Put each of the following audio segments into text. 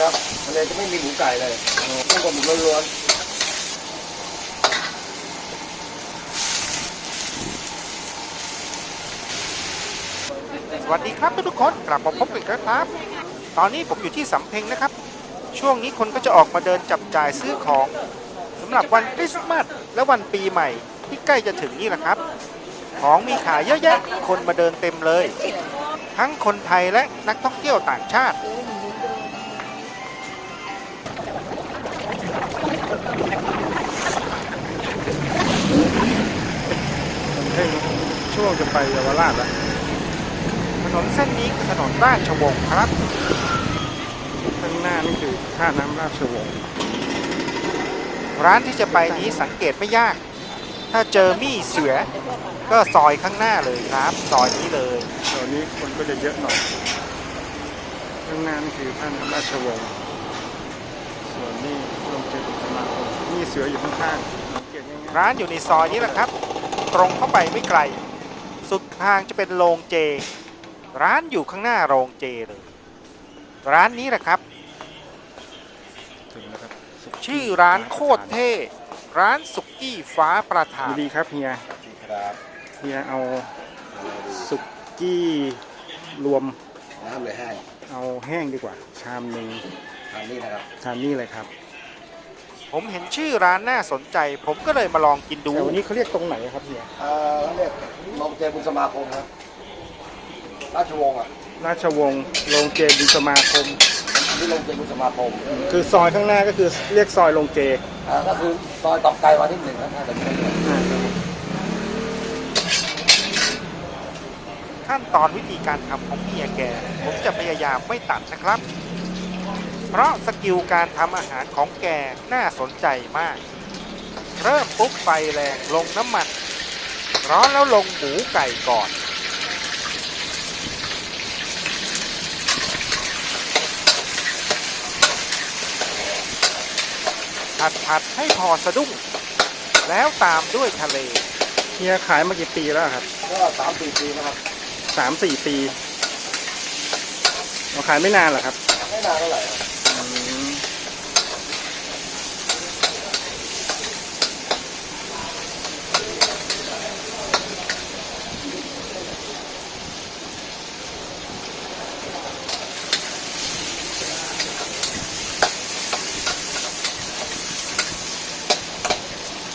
ครับทะเลจะไม่มีหมูไก่เลยกุ้งกับหมูล้วนสวัสดีครับทุกๆคนกลับมาพบกันอีกแล้วครับ ตอนนี้ผมอยู่ที่สำเพ็งนะครับ ช่วงนี้คนก็จะออกมาเดินจับจ่ายซื้อของสำหรับวันคริสต์มาสและวันปีใหม่ที่ใกล้จะถึงนี่แหละครับ ของมีขายเยอะแยะคนมาเดินเต็มเลย ทั้งคนไทยและนักท่องเที่ยวต่างชาติ ผมเพ่งช่วงจะไปเยาวราชแล้วถนนเส้นนี้คือถนนราชวงศ์ครับ ข้างหน้านี่คือท่าน้ำราชวงศ์ร้านที่จะไปนี้สังเกตไม่ยาก ถ้าเจอมี่เสือ ก็ซอยข้างหน้าเลยครับ ซอยนี้เลยตอนนี้คนก็จะเยอะหน่อย ข้างหน้านี่คือท่าน้ำราชวงศ์ ส่วนนี่รวมเจตุสมาคมนี่เสืออยู่ข้างๆสังเกตง่ายร้านอยู่ในซอยนี้แหละครับ ตรงเข้าไปไม่ไกล สุดทางจะเป็นโรงเจ ร้านอยู่ข้างหน้าโรงเจเลย ร้านนี้แหละครับ ๆถึงแล้วครับสุกี้ชื่อร้านโคตรเท่ร้านสุกี้ฟ้าประทานดีครับเฮียๆครับเฮียเอาสุกี้รวมน้ำเลยแห้งเอาแห้งดีกว่า ชามหนึ่ง ทานนี่นะครับทานนี่เลยครับผมเห็นชื่อร้านน่าสนใจ ผมก็เลยมาลองกินดูแต่วันนี้เขาเรียกตรงไหนครับเฮียเอ่อเรียกโรงเจบุญสมาคมครับราชวงศ์อะราชวงศ์โรงเจบุญสมาคมที่โรงเจบุญสมาคมคือซอยข้างหน้าก็คือเรียกซอยโรงเจอ่าก็คือซอยตอกไก่วันที่หนึ่งนะครับแต่ไม่ใช่ขั้นตอนวิธีการทำของเฮียแก ผมจะพยายามไม่ตัดนะครับ เพราะสกิลการทำอาหารของแกน่าสนใจมาก เริ่มปุ๊บไฟแรงลงน้ำมัน ร้อนแล้วลงหมูไก่ก่อน ผัดผัดให้พอสะดุ้ง แล้วตามด้วยทะเลเฮียขายมากี่ปีแล้วครับ ก็สามสี่ปีนะครับสามสี่ปีเราขายไม่นานเหรอครับ ไม่นานเท่าไหร่ครับ อืม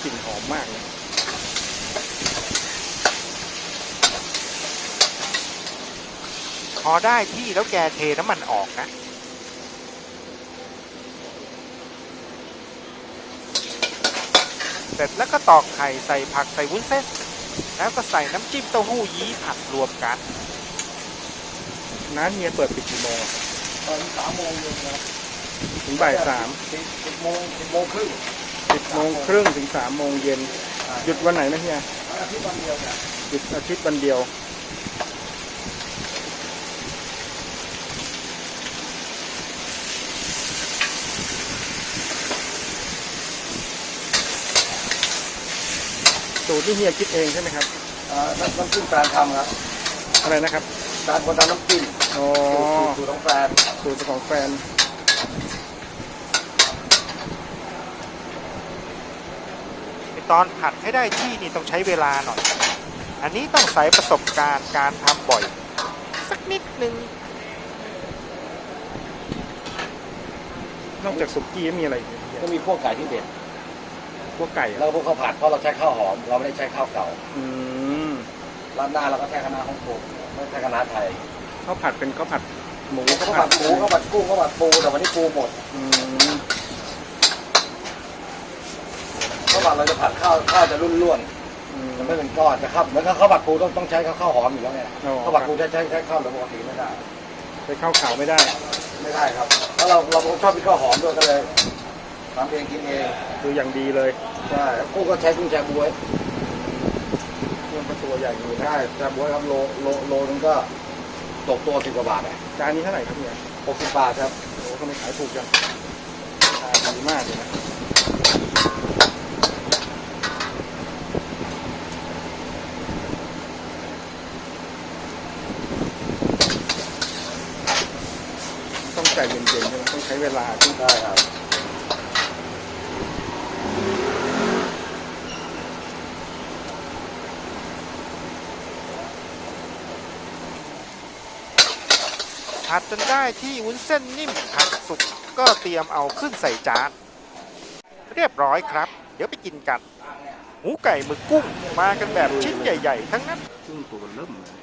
กลิ่นหอมมากเลย พ อได้ที่แล้วแกเทน้ำมันออกนะ เสร็จแล้วก็ตอกไข่ใส่ผักใส่วุ้นเส้น แล้วก็ใส่น้ำจิ้มเต้าหู้ยี้ผัดรวมกันร้านเฮียเปิดปิดกี่โมงอะครับตอนสามโมงเย็นนะครับถึงบ่ายสามสิบสิบโมงสิบโมงครึ่งสิบโมงครึ่งถึงสามโมงเย็น หยุดวันไหนนะเฮียอาทิตย์วันเดียวเนี่ยหยุดอาทิตย์วันเดียว สูตรที่เฮียคิดเองใช่ไหมครับอ่าน้ำน้ำจิ้มแฟนทำครับอะไรนะครับแฟนคนทำน้ำจิ้มอ๋อสูตรสูตรของแฟนสูตรของแฟนตอนผัดให้ได้ที่นี่ต้องใช้เวลาหน่อย อันนี้ต้องใส่ประสบการณ์การทำบ่อย สักนิดนึงนอกจากสุกี้มีอะไรอีกเฮียก็มีพวกไก่ที่เด็ด พวกไก่เหรแล้อวก็พวกข้าวผัดเพราะเราใช้ข้าวหอม เราไม่ได้ใช้ข้าวเก่าอืมร้านหน้าเราก็ใช้คณะฮ่องกงไม่ใช้คณะไทยข้าวผัดเป็นข้าวผัดหมูข้าวผัดหมูข้าวผัดกุ้งข้าวผัดปูแต่วันนี้ปูหมดอืมข้าวผัดเราจะผัดข้าวข้าวจะรุ่นร่วนอืมๆจะไม่เป็นก้อนแต่ข้าวเหมือนกับข้าวผัดปูต้องต้องใช้ข้าวข้าวหอมอยู่แล้วไงอ๋อ ข้าวผัดปูใช้ใช้ใช้ข้าวเหลืองปกติไม่ได้ ไปข้าวขาวไม่ได้ ไม่ได้ครับเพราะเราเราชอบกินข้าวหอมด้วยก็เลย ทำเองกินเองคืออย่างดีเลยใช่แล้วกุ้งก็ใช้กุ้งแชบวยเครื่องประตัวใหญ่อยู่นะใช่แชบวยครับโลโลโลนึงก็ตกตัวสิบกว่าบาทเนี่ยจานนี้เท่าไหร่ครับเนี่ยหกสิบบาทครับโอ้ทำไมขายถูกจังราคาดีมากเลยนะต้องใจเย็นๆใช่ไหมต้องใช้เวลาได้ครับ ผัดจนได้ที่วุ้นเส้นนิ่มผัดสุกก็เตรียมเอาขึ้นใส่จาน เรียบร้อยครับ เดี๋ยวไปกินกัน หมูไก่หมึกกุ้งมากันแบบชิ้นใหญ่ ๆ ทั้งนั้น ซึ่งตัวเริ่มเลย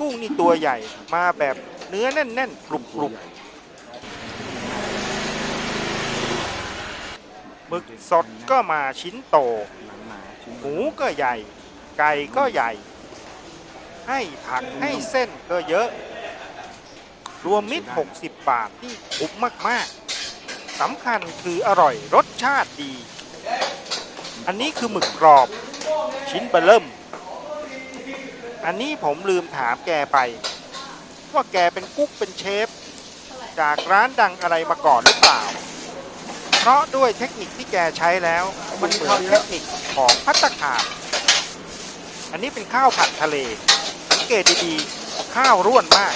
กุ้งนี่ตัวใหญ่มาแบบเนื้อแน่นๆกรุบๆหมึกสดก็มาชิ้นโต หนาๆชิ้นหมูก็ใหญ่ ไก่ก็ใหญ่ ให้ผักให้เส้นก็เยอะ รวมมิตร 60 บาทนี่คุ้มมาก ๆสำคัญคืออร่อยรสชาติดี อันนี้คือหมึกกรอบ ชิ้นเบลเริ่ม อันนี้ผมลืมถามแกไป ว่าแกเป็นกุ๊กเป็นเชฟ จากร้านดังอะไรมาก่อนหรือเปล่า เพราะด้วยเทคนิคที่แกใช้แล้ว มันเข้าเทคนิคของพัตตาคารอันนี้เป็นข้าวผัดทะเลสังเกตดีๆข้าวร่วนมาก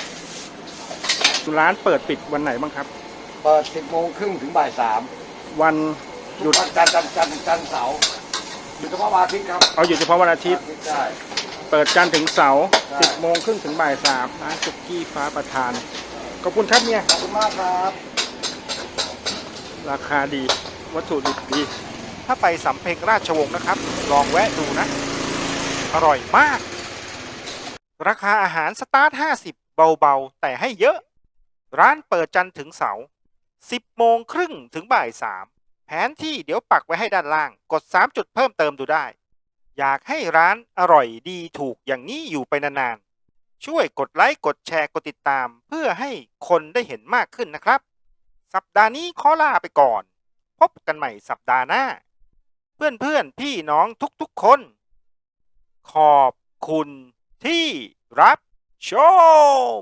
ร้านเปิดปิดวันไหนบ้างครับ เปิดสิบโมงครึ่งถึงบ่ายสามวันหยุดวันจันทร์จันทร์จันทร์จันทร์เสาร์หยุดเฉพาะวันอาทิตย์ครับเอาหยุดเฉพาะวันอาทิตย์ใช่เปิดจันทร์ถึงเสาร์ใช่สิบโมงครึ่งถึงบ่ายสามร้านสุกี้ฟ้าประธาน ขอบคุณครับเนี่ย ขอบคุณมากครับ ราคาดีวัตถุดิบดี ถ้าไปสำเพ็งราชวงศ์นะครับ ลองแวะดูนะ อร่อยมาก ราคาอาหารสตาร์ท 50 เบาๆ แต่ให้เยอะ ร้านเปิดจันทร์ถึงเสาร์10 โมงครึ่งถึงบ่าย 3 แผนที่เดี๋ยวปักไว้ให้ด้านล่าง กด 3 จุดเพิ่มเติมดูได้ อยากให้ร้านอร่อยดีถูกอย่างนี้อยู่ไปนานๆ ช่วยกดไลค์ กดแชร์ กดติดตาม เพื่อให้คนได้เห็นมากขึ้นนะครับ สัปดาห์นี้ขอลาไปก่อน พบกันใหม่สัปดาห์หน้า เพื่อนเพื่อนๆพี่น้องทุกๆคน ขอบคุณที่รับชม